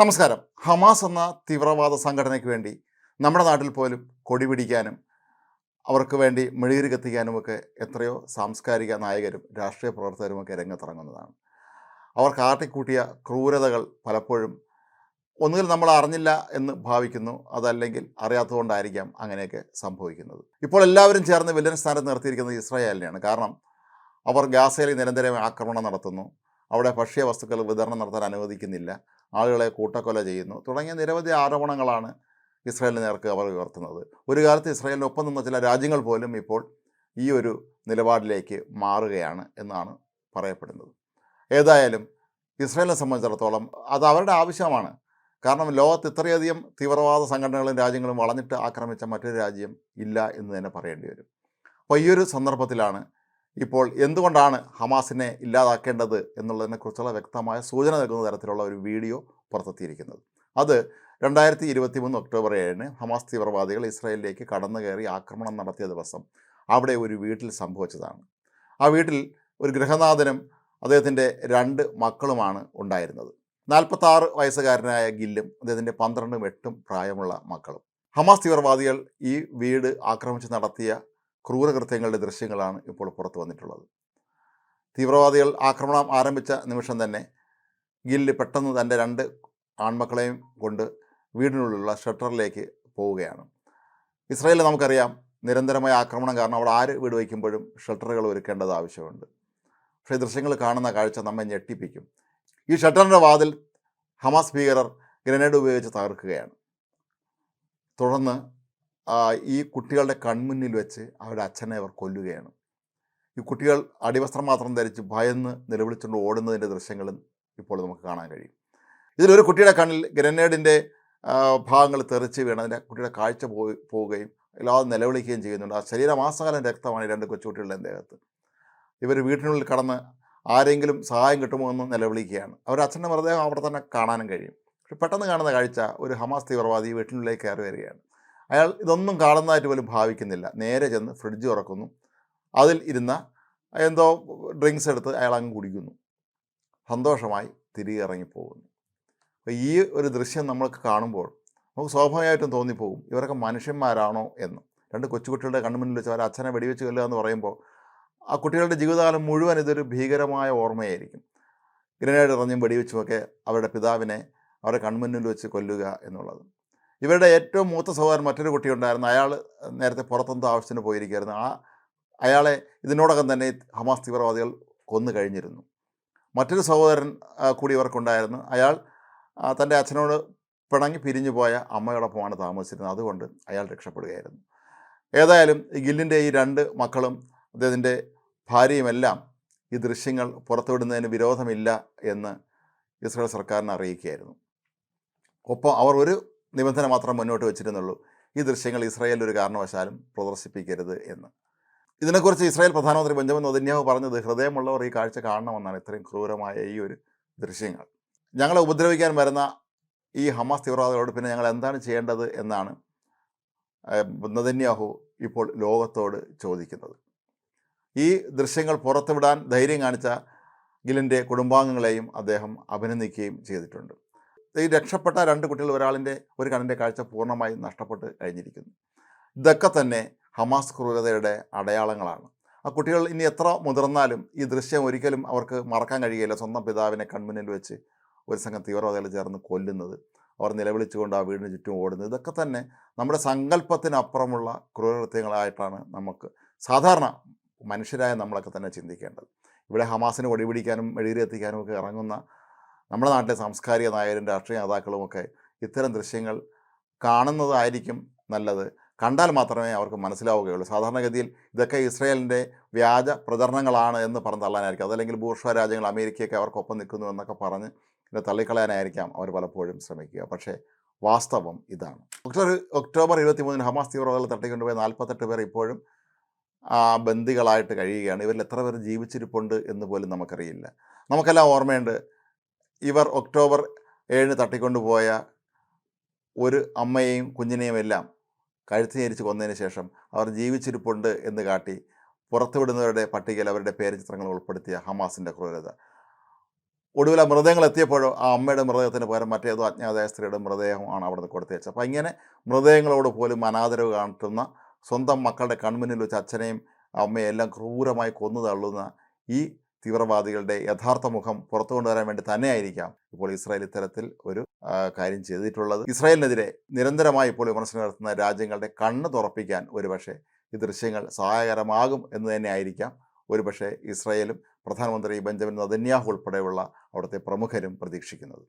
നമസ്കാരം. ഹമാസ് എന്ന തീവ്രവാദ സംഘടനയ്ക്ക് വേണ്ടി നമ്മുടെ നാട്ടിൽ പോലും കൊടി പിടിക്കാനും അവർക്ക് വേണ്ടി മെഴുകുതിരി കത്തിക്കാനുമൊക്കെ എത്രയോ സാംസ്കാരിക നായകരും രാഷ്ട്രീയ പ്രവർത്തകരുമൊക്കെ രംഗത്തിറങ്ങുന്നതാണ്. അവർ കാട്ടിക്കൂട്ടിയ ക്രൂരതകൾ പലപ്പോഴും ഒന്നുകിൽ നമ്മൾ അറിഞ്ഞില്ല എന്ന് ഭാവിക്കുന്നു അതല്ലെങ്കിൽ അറിയാത്തതുകൊണ്ടായിരിക്കാം അങ്ങനെയൊക്കെ സംഭവിക്കുന്നത്. ഇപ്പോൾ എല്ലാവരും ചേർന്ന് വില്ലൻ സ്ഥാനത്ത് നിർത്തിയിരിക്കുന്നത് ഇസ്രായേലിനെയാണ്. കാരണം അവർ ഗാസയിൽ നിരന്തരം ആക്രമണം നടത്തുന്നു. അവിടെ ഭക്ഷ്യ വസ്തുക്കൾ വിതരണം നടത്താൻ അനുവദിക്കുന്നില്ല. ആളുകളെ കൂട്ടക്കൊല ചെയ്യുന്നു. തുടങ്ങിയ നിരവധി ആരോപണങ്ങളാണ് ഇസ്രായേലിന് നേർക്ക് അവർ ഉയർത്തുന്നത്. ഒരു കാലത്ത് ഇസ്രായേലിനൊപ്പം നിന്ന ചില രാജ്യങ്ങൾ പോലും ഇപ്പോൾ ഈ ഒരു നിലപാടിലേക്ക് മാറുകയാണ് എന്നാണ് പറയപ്പെടുന്നത്. ഏതായാലും ഇസ്രായേലിനെ സംബന്ധിച്ചിടത്തോളം അത് അവരുടെ ആവശ്യമാണ്. കാരണം ലോകത്ത് ഇത്രയധികം തീവ്രവാദ സംഘടനകളും രാജ്യങ്ങളും വളഞ്ഞിട്ട് ആക്രമിച്ച മറ്റൊരു രാജ്യം ഇല്ല എന്ന് തന്നെ പറയേണ്ടി വരും. അപ്പോൾ ഈ ഒരു സന്ദർഭത്തിലാണ് ഇപ്പോൾ എന്തുകൊണ്ടാണ് ഹമാസിനെ ഇല്ലാതാക്കേണ്ടത് എന്നുള്ളതിനെക്കുറിച്ചുള്ള വ്യക്തമായ സൂചന നൽകുന്ന തരത്തിലുള്ള ഒരു വീഡിയോ പുറത്തെത്തിയിരിക്കുന്നത്. അത് രണ്ടായിരത്തി ഇരുപത്തി മൂന്ന് ഒക്ടോബർ ഏഴിന് ഹമാസ് തീവ്രവാദികൾ ഇസ്രായേലിലേക്ക് കടന്നു കയറി ആക്രമണം നടത്തിയ ദിവസം അവിടെ ഒരു വീട്ടിൽ സംഭവിച്ചതാണ്. ആ വീട്ടിൽ ഒരു ഗൃഹനാഥനും അദ്ദേഹത്തിന്റെ രണ്ട് മക്കളുമാണ് ഉണ്ടായിരുന്നത്. നാൽപ്പത്താറ് വയസ്സുകാരനായ ഗില്ലും അദ്ദേഹത്തിന്റെ പന്ത്രണ്ടും എട്ടും പ്രായമുള്ള മക്കളും. ഹമാസ് തീവ്രവാദികൾ ഈ വീട് ആക്രമിച്ച് നടത്തിയ ക്രൂരകൃത്യങ്ങളുടെ ദൃശ്യങ്ങളാണ് ഇപ്പോൾ പുറത്തു വന്നിട്ടുള്ളത്. തീവ്രവാദികൾ ആക്രമണം ആരംഭിച്ച നിമിഷം തന്നെ ഗില്ല് പെട്ടെന്ന് തന്റെ രണ്ട് ആൺമക്കളെയും കൊണ്ട് വീടിനുള്ളിലുള്ള ഷട്ടറിലേക്ക് പോവുകയാണ്. ഇസ്രായേലിൽ നമുക്കറിയാം നിരന്തരമായ ആക്രമണം കാരണം അവിടെ ആര് വീട് വയ്ക്കുമ്പോഴും ഷട്ടറുകൾ ഒരുക്കേണ്ടത് ആവശ്യമുണ്ട്. പക്ഷേ ദൃശ്യങ്ങൾ കാണുന്ന കാഴ്ച നമ്മെ ഞെട്ടിപ്പിക്കും. ഈ ഷട്ടറിന്റെ വാതിൽ ഹമാസ് ഭീകരർ ഗ്രനേഡ് ഉപയോഗിച്ച് തകർക്കുകയാണ്. തുടർന്ന് ഈ കുട്ടികളുടെ കൺമുന്നിൽ വെച്ച് അവരുടെ അച്ഛനെ അവർ കൊല്ലുകയാണ്. ഈ കുട്ടികൾ അടിവസ്ത്രം മാത്രം ധരിച്ച് ഭയന്ന് നിലവിളിച്ചുകൊണ്ട് ഓടുന്നതിന്റെ ദൃശ്യങ്ങളും ഇപ്പോൾ നമുക്ക് കാണാൻ കഴിയും. ഇതിലൊരു കുട്ടിയുടെ കണ്ണിൽ ഗ്രനേഡിന്റെ ഭാഗങ്ങൾ തെറിച്ച് വീണ് അതിന്റെ കുട്ടിയുടെ കാഴ്ച പോയി പോവുകയും എല്ലാവരും നിലവിളിക്കുകയും ചെയ്യുന്നുണ്ട്. ആ ശരീരമാസകാലം രക്തമാണ് രണ്ട് കൊച്ചുകുട്ടികളുടെ ദേഹത്ത്. ഇവർ വീട്ടിനുള്ളിൽ കടന്ന് ആരെങ്കിലും സഹായം കിട്ടുമോ എന്ന് നിലവിളിക്കുകയാണ്. അവർ അച്ഛന്റെ മൃതദേഹം അവിടെ തന്നെ കാണാനും കഴിയും. പക്ഷെ പെട്ടെന്ന് കാണുന്ന കാഴ്ച ഒരു ഹമാസ് തീവ്രവാദി വീട്ടിനുള്ളിലേക്ക് കയറി വരികയാണ്. അയാൾ ഇതൊന്നും കാണുന്നതായിട്ട് പോലും ഭാവിക്കുന്നില്ല. നേരെ ചെന്ന് ഫ്രിഡ്ജ് തുറക്കുന്നു. അതിൽ ഇരുന്ന എന്തോ ഡ്രിങ്ക്സ് എടുത്ത് അയാൾ അങ്ങ് കുടിക്കുന്നു. സന്തോഷമായി തിരികെ ഇറങ്ങിപ്പോകുന്നു. അപ്പോൾ ഈ ഒരു ദൃശ്യം നമ്മൾക്ക് കാണുമ്പോൾ നമുക്ക് സ്വാഭാവികമായിട്ടും തോന്നിപ്പോകും. ഇവരൊക്കെ മനുഷ്യന്മാരാണോ എന്ന്. രണ്ട് കൊച്ചുകുട്ടികളുടെ കണ്ണുമുന്നിൽ വെച്ച് അവർ അച്ഛനെ വെടിവെച്ച് കൊല്ലുക എന്ന് പറയുമ്പോൾ ആ കുട്ടികളുടെ ജീവിതകാലം മുഴുവൻ ഇതൊരു ഭീകരമായ ഓർമ്മയായിരിക്കും. ഗ്രനേഡ് എറിഞ്ഞും വെടിവെച്ചുമൊക്കെ അവരുടെ പിതാവിനെ അവരുടെ കൺമുന്നിൽ വെച്ച് കൊല്ലുക എന്നുള്ളത്. ഇവരുടെ ഏറ്റവും മൂത്ത സഹോദരൻ മറ്റൊരു കുട്ടിയുണ്ടായിരുന്നു അയാൾ നേരത്തെ പുറത്തെന്തോ ആവശ്യത്തിന് പോയിരിക്കുകയായിരുന്നു. ആ അയാളെ ഇതിനോടകം തന്നെ ഹമാസ് തീവ്രവാദികൾ കൊന്നു കഴിഞ്ഞിരുന്നു. മറ്റൊരു സഹോദരൻ കൂടി ഇവർക്കുണ്ടായിരുന്നു. അയാൾ തന്റെ അച്ഛനോട് പിണങ്ങി പിരിഞ്ഞു പോയ അമ്മയോടൊപ്പമാണ് താമസിച്ചിരുന്നത്. അതുകൊണ്ട് അയാൾ രക്ഷപ്പെടുകയായിരുന്നു. ഏതായാലും ഗില്ലിന്റെ ഈ രണ്ട് മക്കളും അദ്ദേഹത്തിന്റെ ഭാര്യയുമെല്ലാം ഈ ദൃശ്യങ്ങൾ പുറത്തുവിടുന്നതിന് വിരോധമില്ല എന്ന് ഇസ്രായേൽ സർക്കാരിനെ അറിയിക്കുകയായിരുന്നു. ഒപ്പം അവർ ഒരു നിബന്ധന മാത്രം മുന്നോട്ട് വെച്ചിരുന്നുള്ളൂ. ഈ ദൃശ്യങ്ങൾ ഇസ്രായേൽ ഒരു കാരണവശാലും പ്രദർശിപ്പിക്കരുത് എന്ന്. ഇതിനെക്കുറിച്ച് ഇസ്രായേൽ പ്രധാനമന്ത്രി ബെഞ്ചമിൻ നെതന്യാഹു പറഞ്ഞത് ഹൃദയമുള്ളവർ ഈ കാഴ്ച കാണണമെന്നാണ് ഇത്രയും ക്രൂരമായ ഈ ഒരു ദൃശ്യങ്ങൾ. ഞങ്ങളെ ഉപദ്രവിക്കാൻ വരുന്ന ഈ ഹമാസ് തീവ്രവാദികളോട് പിന്നെ ഞങ്ങൾ എന്താണ് ചെയ്യേണ്ടത് എന്നാണ് നദന്യാഹു ഇപ്പോൾ ലോകത്തോട് ചോദിക്കുന്നത്. ഈ ദൃശ്യങ്ങൾ പുറത്തുവിടാൻ ധൈര്യം കാണിച്ച ഗിലിന്റെ കുടുംബാംഗങ്ങളെയും അദ്ദേഹം അഭിനന്ദിക്കുകയും ചെയ്തിട്ടുണ്ട്. ഈ രക്ഷപ്പെട്ട രണ്ട് കുട്ടികൾ ഒരാളിന്റെ ഒരു കണ്ണിന്റെ കാഴ്ച പൂർണമായും നഷ്ടപ്പെട്ട് കഴിഞ്ഞിരിക്കുന്നു. ഇതൊക്കെ തന്നെ ഹമാസ് ക്രൂരതയുടെ അടയാളങ്ങളാണ്. ആ കുട്ടികൾ ഇനി എത്ര മുതിർന്നാലും ഈ ദൃശ്യം ഒരിക്കലും അവർക്ക് മറക്കാൻ കഴിയില്ല സ്വന്തം പിതാവിനെ കൺമുന്നിൽ വെച്ച് ഒരു സംഘം തീവ്രവാദികൾ ചേർന്ന് കൊല്ലുന്നത് അവർ നിലവിളിച്ചുകൊണ്ട് ആ വീടിന് ചുറ്റും ഓടുന്നത് ഇതൊക്കെ തന്നെ നമ്മുടെ സങ്കല്പത്തിനപ്പുറമുള്ള ക്രൂരകൃത്യങ്ങളായിട്ടാണ് നമുക്ക് സാധാരണ മനുഷ്യരായ നമ്മളൊക്കെ തന്നെ ചിന്തിക്കേണ്ടത്. ഇവിടെ ഹമാസിന് ഒടിപിടിക്കാനും മെഴുകിരി ഒക്കെ ഇറങ്ങുന്ന നമ്മുടെ നാട്ടിലെ സാംസ്കാരിക നായകരും രാഷ്ട്രീയ നേതാക്കളുമൊക്കെ ഇത്തരം ദൃശ്യങ്ങൾ കാണുന്നതായിരിക്കും നല്ലത്. കണ്ടാൽ മാത്രമേ അവർക്ക് മനസ്സിലാവുകയുള്ളൂ. സാധാരണഗതിയിൽ ഇതൊക്കെ ഇസ്രയേലിന്റെ വ്യാജ പ്രചരണങ്ങളാണ് എന്ന് പറഞ്ഞ് തള്ളാനായിരിക്കും. അതല്ലെങ്കിൽ ബൂർഷ്വ രാജ്യങ്ങൾ അമേരിക്കയൊക്കെ അവർക്കൊപ്പം നിൽക്കുന്നു എന്നൊക്കെ പറഞ്ഞ് ഇതിനെ തള്ളിക്കളയാനായിരിക്കാം അവർ പലപ്പോഴും ശ്രമിക്കുക. പക്ഷേ വാസ്തവം ഇതാണ്. ഒക്ടോബർ ഒക്ടോബർ ഇരുപത്തി മൂന്നിന് ഹമാസ് തീവ്രവാദികൾ തട്ടിക്കൊണ്ടുപോയ നാൽപ്പത്തെട്ട് പേർ ഇപ്പോഴും ബന്ദികളായിട്ട് കഴിയുകയാണ്. ഇവരിൽ എത്ര പേർ ജീവിച്ചിരിപ്പുണ്ട് എന്ന് പോലും നമുക്കറിയില്ല. നമുക്കെല്ലാം ഓർമ്മയുണ്ട് ഇവർ ഒക്ടോബർ ഏഴിന് തട്ടിക്കൊണ്ടുപോയ ഒരു അമ്മയെയും കുഞ്ഞിനെയും എല്ലാം കഴുത്തി ഞരിച്ച് കൊന്നതിന് ശേഷം അവർ ജീവിച്ചിരിപ്പുണ്ട് എന്ന് കാട്ടി പുറത്തുവിടുന്നവരുടെ പട്ടികയിൽ അവരുടെ പേര് ചിത്രങ്ങൾ ഉൾപ്പെടുത്തിയ ഹമാസിന്റെ ക്രൂരത. ഒടുവിൽ ആ മൃതദേഹങ്ങൾ എത്തിയപ്പോഴോ ആ അമ്മയുടെ മൃതദേഹത്തിന് പകരം മറ്റേതോ അജ്ഞാതായ സ്ത്രീയുടെ മൃതദേഹമാണ് അവിടെ കൊടുത്തയച്ചത് അപ്പോൾ ഇങ്ങനെ മൃതദേഹങ്ങളോട് പോലും അനാദരവ് കാട്ടുന്ന സ്വന്തം മക്കളുടെ കൺമുന്നിൽ വെച്ച് അച്ഛനെയും അമ്മയെല്ലാം ക്രൂരമായി കൊന്നു തള്ളുന്ന ഈ തീവ്രവാദികളുടെ യഥാർത്ഥ മുഖം പുറത്തു കൊണ്ടുവരാൻ വേണ്ടി തന്നെയായിരിക്കാം ഇപ്പോൾ ഇസ്രായേൽ ഇത്തരത്തിൽ ഒരു കാര്യം ചെയ്തിട്ടുള്ളത്. ഇസ്രായേലിനെതിരെ നിരന്തരമായി ഇപ്പോൾ വിമർശനം നടത്തുന്ന രാജ്യങ്ങളുടെ കണ്ണ് തുറപ്പിക്കാൻ ഒരുപക്ഷെ ഈ ദൃശ്യങ്ങൾ സഹായകരമാകും എന്ന് തന്നെ ആയിരിക്കാം ഒരുപക്ഷെ ഇസ്രായേലും പ്രധാനമന്ത്രി ബെഞ്ചമിൻ നദന്യാഹു ഉൾപ്പെടെയുള്ള അവിടുത്തെ പ്രമുഖരും പ്രതീക്ഷിക്കുന്നത്.